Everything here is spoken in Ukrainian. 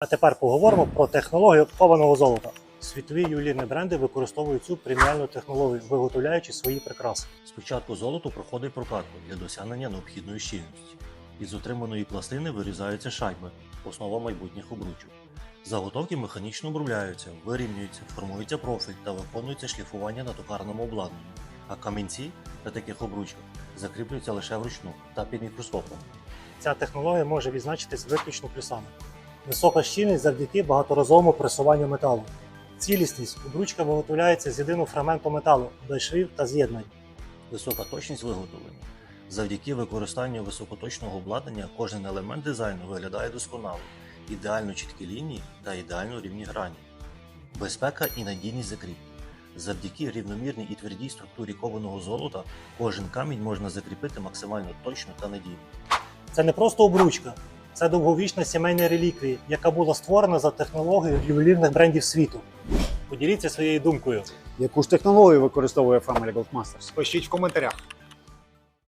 А тепер поговоримо про технологію кованого золота. Світові ювелірні бренди використовують цю преміальну технологію, виготовляючи свої прикраси. Спочатку золото проходить прокатку для досягнення необхідної щільності. Із отриманої пластини вирізаються шайби, основа майбутніх обручів. Заготовки механічно обробляються, вирівнюються, формується профіль та виконується шліфування на токарному обладнанні. А камінці на таких обручах закріплюються лише вручну та під мікроскопом. Ця технологія може відзначитись виключно плюсами. Висока щільність завдяки багаторазовому пресуванню металу. Цілісність обручка виготовляється з єдиного фрагменту металу, без швів та з'єднань. Висока точність виготовлення. Завдяки використанню високоточного обладнання кожен елемент дизайну виглядає досконало, ідеально чіткі лінії та ідеально рівні грані. Безпека і надійність закріплень. Завдяки рівномірній і твердій структурі кованого золота кожен камінь можна закріпити максимально точно та надійно. Це не просто обручка, це довговічна сімейна реліквія, яка була створена за технологією ювелірних брендів світу. Поділіться своєю думкою. Яку ж технологію використовує Family Gold Masters? Пишіть в коментарях.